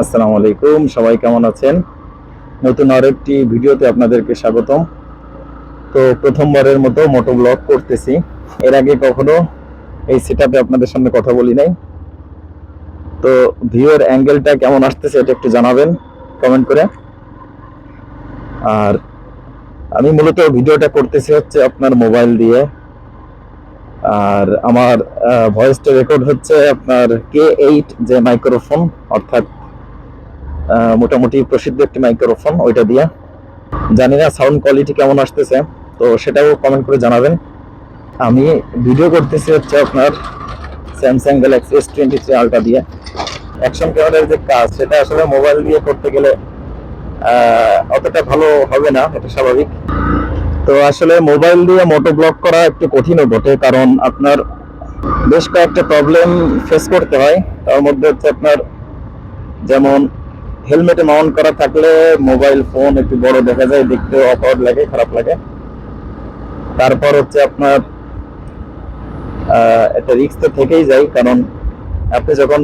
আসসালামু আলাইকুম, সবাই কেমন আছেন? নতুন আরেকটি ভিডিওতে আপনাদেরকে স্বাগতম। তো প্রথমবারের মতো মোটো ব্লগ করতেছি। এর আগে কখনো এই সেটআপে আপনাদের সামনে কথা বলি নাই। তো ভিউয়ের অ্যাঙ্গেলটা কেমন আসতেছে এটা একটু জানাবেন কমেন্ট করে। আর আমি মূলত ভিডিওটা করতেছি হচ্ছে আপনার মোবাইল দিয়ে। আর আমার ভয়েসটা রেকর্ড হচ্ছে আপনার কে এইট যে মাইক্রোফোন অর্থাৎ মোটামুটি প্রসিদ্ধ একটি মাইক্রোফোন ওইটা দিয়ে। জানি না সাউন্ড কোয়ালিটি কেমন আসতেছে, তো সেটাও কমেন্ট করে জানাবেন। আমি ভিডিও করতেছি হচ্ছে আপনার Samsung Galaxy S twenty three ultra দিয়ে। অ্যাকশন ক্যামেরার যে কাজ, সেটা আসলে মোবাইল দিয়ে করতে গেলে অতটা ভালো হবে না, এটা স্বাভাবিক। তো আসলে মোবাইল দিয়ে মোটো ব্লক করা একটু কঠিনও বটে, কারণ আপনার বেশ কয়েকটা প্রবলেম ফেস করতে হয়। তার মধ্যে হচ্ছে আপনার যেমন হেলমেটে মাউন্ট করা থাকলে মোবাইল ফোন একটু বড় দেখা যায় দেখতে অকওয়ার্ড লাগে, খারাপ লাগে। তারপর হচ্ছে আপনার একটা রিস্ক তো থেকেই যায়, কারণ আপনি যখন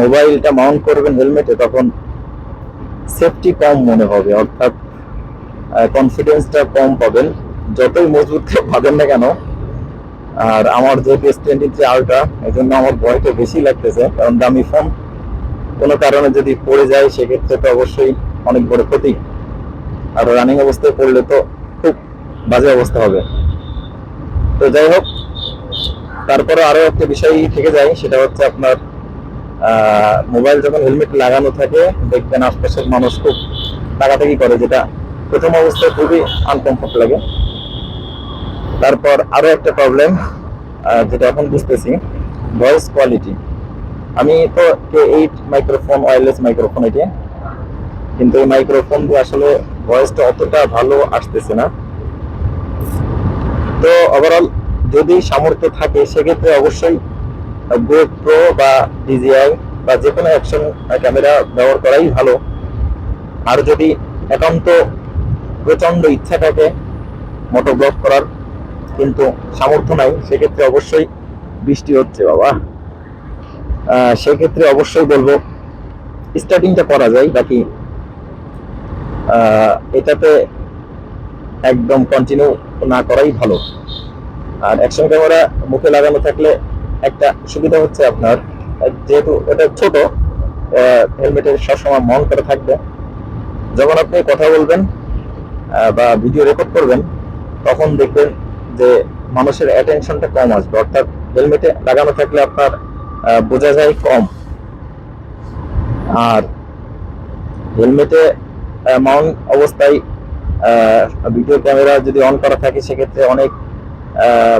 মোবাইলটা মাউন্ট করবেন হেলমেটে, তখন সেফটি কম মনে হবে, অর্থাৎ কনফিডেন্সটা কম পাবেন। যতই মজবুত পাবেন না কেন, আর আমার যেহেতু এস টোয়েন্টি থ্রি আলট্রা এই জন্য আমার ভয়টা বেশি লাগতেছে, কারণ দামি ফোন কোনো কারণে যদি পড়ে যায়, সেক্ষেত্রে তো অবশ্যই অনেক বড় ক্ষতি। আর রানিং অবস্থায় পড়লে তো খুব বাজে অবস্থা হবে। তো যাই হোক, তারপরে আরও একটা বিষয় থেকে যায় সেটা হচ্ছে আপনার মোবাইল যখন হেলমেট লাগানো থাকে, দেখবেন আশপাশের মানুষ খুব টাকাটাকি করে, যেটা প্রথম অবস্থায় খুবই আনকমফোর্ট লাগে। তারপর আরও একটা প্রবলেম যেটা এখন বুঝতেছি ভয়েস কোয়ালিটি আমি তো K eight microphone wireless microphone এটি। কিন্তু এই মাইক্রোফোন দিয়ে আসলে ভয়েসটা অতটা ভালো আসতেছে না। তো ওভারঅল যদি সামর্থ্য থাকে, সেক্ষেত্রে অবশ্যই প্রো বা ডিজিআই বা যে কোনো অ্যাকশন ক্যামেরা ব্যবহার করাই ভালো। আর যদি একান্ত প্রচণ্ড ইচ্ছা থাকে মোটো ব্লগ করার, কিন্তু সামর্থ্য নাই, সেক্ষেত্রে অবশ্যই বৃষ্টি হচ্ছে, বাবা। সেক্ষেত্রে অবশ্যই বলব স্টার্টিংটা করা যায়, বাকি এটাতে একদম কন্টিনিউ না করাই ভালো। আর অ্যাকশন ক্যামেরা মুখে লাগানো থাকলে একটা সুবিধা হচ্ছে আপনার, যেহেতু এটা ছোট হেলমেটের সবসময় মন করে থাকবে। যখন আপনি কথা বলবেন বা ভিডিও রেকর্ড করবেন, তখন দেখবেন যে মানুষের অ্যাটেনশনটা কম আসবে। অর্থাৎ হেলমেটে লাগানো থাকলে আপনার বোঝা যায় কম। আর হেলমেটে মাউন্ট অবস্থায় ভিডিও ক্যামেরা যদি অন করা থাকে, সেক্ষেত্রে অনেক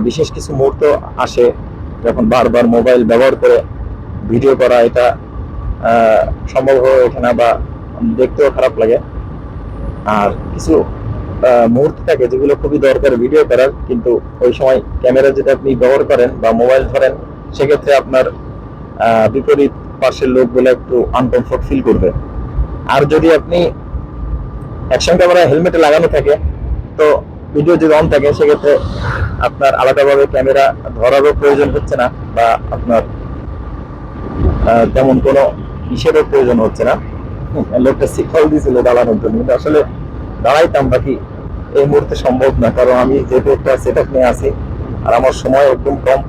বিশেষ কিছু মুহূর্ত আসে, যখন বারবার মোবাইল ব্যবহার করে ভিডিও করা, এটা সম্ভব হয়ে ওঠে না বা দেখতেও খারাপ লাগে। আর কিছু মুহূর্ত থাকে যেগুলো খুবই দরকার ভিডিও করার, কিন্তু ওই সময় ক্যামেরা যদি আপনি ব্যবহার করেন বা মোবাইল ধরেন, সেক্ষেত্রে আপনার বিপরীত পাশের লোকগুলো একটু আনকমফোর্ট ফিল করবে। আর যদি আপনি অ্যাকশন ক্যামেরা হেলমেটে লাগানো থাকে, তো ভিডিও যদি অন থাকে, সেক্ষেত্রে আপনার আলাদাভাবে ক্যামেরা ধরারও প্রয়োজন হচ্ছে না বা আপনার তেমন কোনো ইসেরও প্রয়োজন হচ্ছে না। লোকটা শিক্ষাও দিয়েছিল দাঁড়ানোর জন্য, কিন্তু আসলে দাঁড়াইতাম বাকি এই মুহূর্তে সম্ভব না, কারণ আমি যেহেতু একটা সেট আপ নিয়ে আসি আর আমার সময় একদম কম,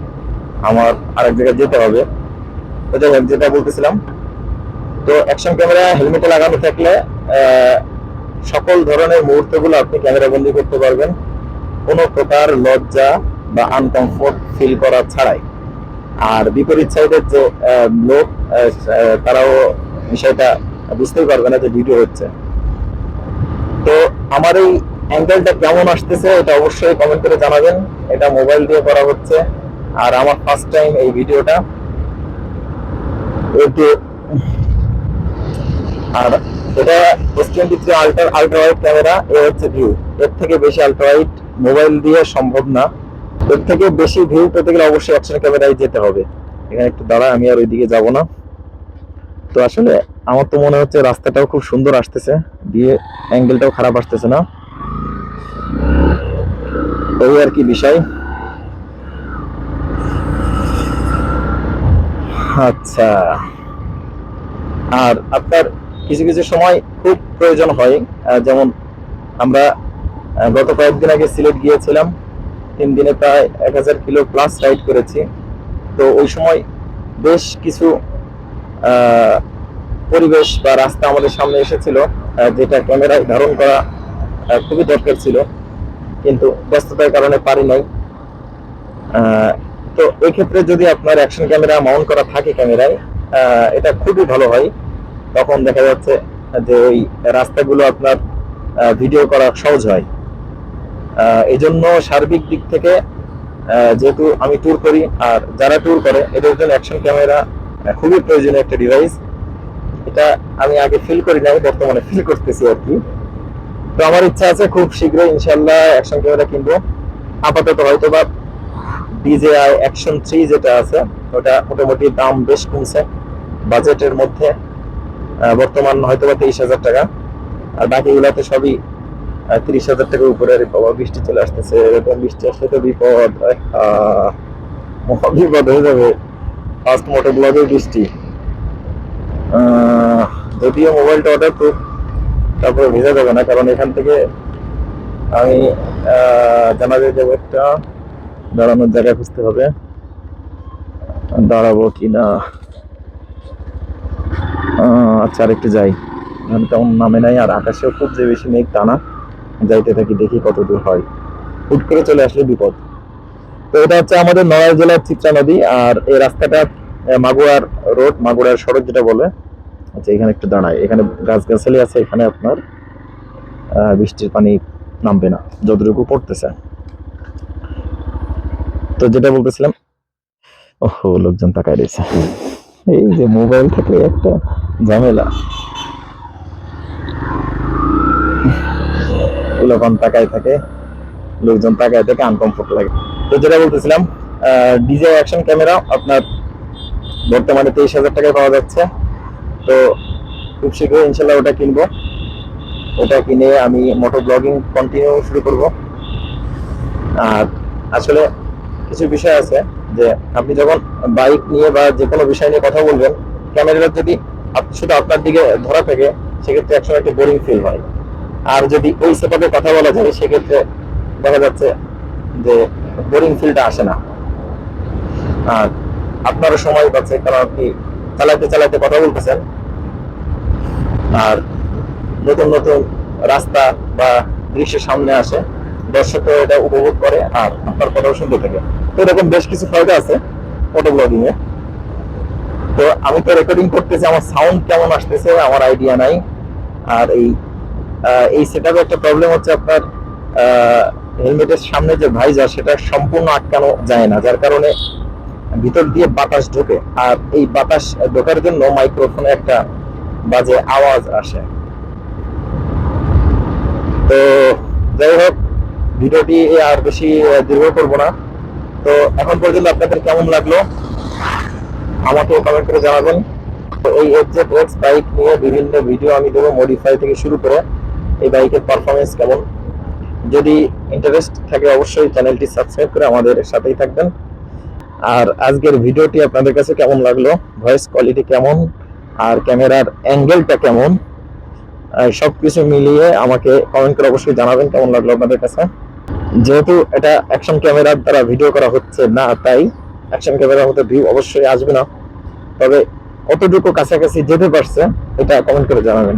আমার আরেক জায়গায় যেতে হবে। যেটা বলতেছিলাম। তো অ্যাকশন ক্যামেরা হেলমেটে লাগানো থাকলে সকল ধরনের মুহূর্তগুলো আপনি ক্যামেরা বন্দি করতে পারবেন। কোনো প্রকার লজ্জা বা আনকমফোর্ট ফিল করা ছাড়াই। আর বিপরীত সাইডের যে লোক তারাও বিষয়টা বুঝতেই পারবে না যে ভিডিও হচ্ছে। তো আমার এই অ্যাঙ্গেলটা কেমন আসতেছে, এটা অবশ্যই কমেন্ট করে জানাবেন। এটা মোবাইল দিয়ে করা হচ্ছে। আর আমার ফার্স্ট টাইম এই ভিডিওটা একটু আর এটা ক্যামেরা হচ্ছে ভিউ এর থেকে বেশি মোবাইল দিয়ে সম্ভব না। এর থেকে বেশি ভিউ অবশ্যই ক্যামেরায় যেতে হবে। এখানে একটু আমি আর না। তো আসলে আমার তো মনে হচ্ছে রাস্তাটাও খুব সুন্দর আসতেছে, দিয়ে অ্যাঙ্গেলটাও খারাপ আসতেছে না। এই আর কি বিষয়। আচ্ছা। আর আপনার কিছু কিছু সময় খুব প্রয়োজন হয় যেমন আমরা গত কয়েকদিন আগে সিলেট গিয়েছিলাম, তিন দিনে প্রায় এক হাজার কিলো প্লাস রাইড করেছি। তো ওই সময় বেশ কিছু পরিবেশ বা রাস্তা আমাদের সামনে এসেছিল যেটা ক্যামেরায় ধারণ করা খুবই দরকার ছিল। কিন্তু ব্যস্ততার কারণে পারি নাই। তো এই ক্ষেত্রে যদি আপনার অ্যাকশন ক্যামেরা মাউন্ট করা থাকে ক্যামেরায় এটা খুবই ভালো হয়। তখন দেখা যাচ্ছে যে ওই রাস্তাগুলো আপনার ভিডিও করা সহজ হয়। এই জন্য সার্বিক দিক থেকে যেহেতু আমি ট্যুর করি, আর যারা ট্যুর করে, এদের জন্য অ্যাকশন ক্যামেরা খুবই প্রয়োজনীয় একটা ডিভাইস এটা আমি আগে ফিল করি নাই, বর্তমানে ফিল করতেছি আর কি। তো আমার ইচ্ছা আছে খুব শীঘ্রই ইনশাল্লাহ অ্যাকশন ক্যামেরা কিনবো। আপাতত হয়তো বা ডিজেআই অ্যাকশন থ্রি যেটা আছে ওটা মোটামুটি দাম বেশ কমছে। বাজেটের মধ্যে বর্তমান হয়তো বা তেইশ হাজার টাকা। আর বাকিগুলোতে সবই তিরিশ হাজার টাকার উপরে আরে বাবা বৃষ্টি চলে আসতেছে এরকম বৃষ্টি আসলে তো বিপদ বিপদ হয়ে যাবে। ফার্স্ট মোটর ব্লগে বৃষ্টি। যদিও মোবাইলটা অর্ডার তো তারপরে ভেজা যাবে না কারণ এখান থেকে আমি আহ, জানাতে যাব একটা দাঁড়ানোর জায়গা খুঁজতে হবে। দাঁড়াবো কি না? আচ্ছা আরেকটু যাই। তেমন নামে নাই আর আকাশেও খুব যে বেশি মেঘ টানা যাইতে থাকি দেখি কত দূর হয়। হুট করে চলে আসলে বিপদ। তো এটা হচ্ছে আমাদের নড়াইল জেলার চিত্রা নদী আর এই রাস্তাটা আহ, মাগুরার রোড মাগুরার সড়ক যেটা বলে। আচ্ছা এখানে একটু দাঁড়ায় এখানে গাছ গাছালি আছে এখানে আপনার বৃষ্টির পানি নামবে না যতটুকু পড়তেছে। তো যেটা বলতেছিলাম, ওহো, লোকজন তাকায় রয়েছে। এই যে মোবাইল থাকলে একটা ঝামেলা। লোকন তাকায় থাকে, লোকজন তাকায় থাকে আনকমফোর্ট লাগে। তো যেটা বলতেছিলাম ডিজে অ্যাকশন ক্যামেরা আপনার বর্তমানে তেইশ হাজার টাকায় পাওয়া যাচ্ছে। তো খুব শীঘ্রই ইনশাল্লাহ ওটা কিনবো। ওটা কিনে আমি মোটর ব্লগিং কন্টিনিউ শুরু করব। আর আসলে কিছু বিষয় আছে যে আপনি যখন বাইক নিয়ে বা যে কোনো বিষয় নিয়ে কথা বলবেন ক্যামেরাটা যদি শুধু আপনার দিকে ধরা থাকে, সেক্ষেত্রে একসময় একটা বোরিং ফিল হয়। আর যদি ওই সেটআপে কথা বলা যায়, সেক্ষেত্রে দেখা যাচ্ছে যে বোরিং ফিলটা আসে না। আর আপনারও সময় পাচ্ছে, কারণ আপনি চালাতে চালাতে কথা বলতেছেন। আর নতুন নতুন রাস্তা বা দৃশ্য সামনে আসে। দর্শক এটা উপভোগ করে আর আপনার কথাও শুনতে থাকে। তো এরকম বেশ কিছু ফায়দা আছে ফটো ব্লগিং এ তো আমি তো রেকর্ডিং করতেছি, আমার সাউন্ড কেমন আসতেছে, আমার আইডিয়া নাই। আর এই এই সেটআপে একটা প্রবলেম হচ্ছে আপনার হেলমেটের সামনে যে ভাইজার সেটা সম্পূর্ণ আটকানো যায় না। যার কারণে ভিতর দিয়ে বাতাস ঢোকে। আর এই বাতাস ঢোকার জন্য মাইক্রোফোনে একটা বাজে আওয়াজ আসে। তো যাই হোক ভিডিওটি আর বেশি দীর্ঘ করব না। তো এখন পর্যন্ত আপনাদের কেমন লাগল? আমাকে কমেন্ট করে জানাবেন। তো এই এফজেড এক্স বাইক নিয়ে বিভিন্ন ভিডিও আমি দেবো মডিফাই থেকে শুরু করে। এই বাইকের পারফরমেন্স কেমন? যদি ইন্টারেস্ট থাকে অবশ্যই চ্যানেলটি সাবস্ক্রাইব করে আমাদের সাথেই থাকবেন। আর আজকের ভিডিওটি আপনাদের কাছে কেমন লাগল? ভয়েস কোয়ালিটি কেমন? আর ক্যামেরার অ্যাঙ্গেলটা কেমন? সব কিছু মিলিয়ে আমাকে কমেন্ট করে অবশ্যই জানাবেন কেমন লাগল আপনাদের কাছে। যেহেতু এটা অ্যাকশন ক্যামেরার দ্বারা ভিডিও করা হচ্ছে না, তাই অ্যাকশন ক্যামেরার মতো ভিউ অবশ্যই আসবে না। তবে কতটুকু কাছাকাছি যেতে পারছে, এটা কমেন্ট করে জানাবেন।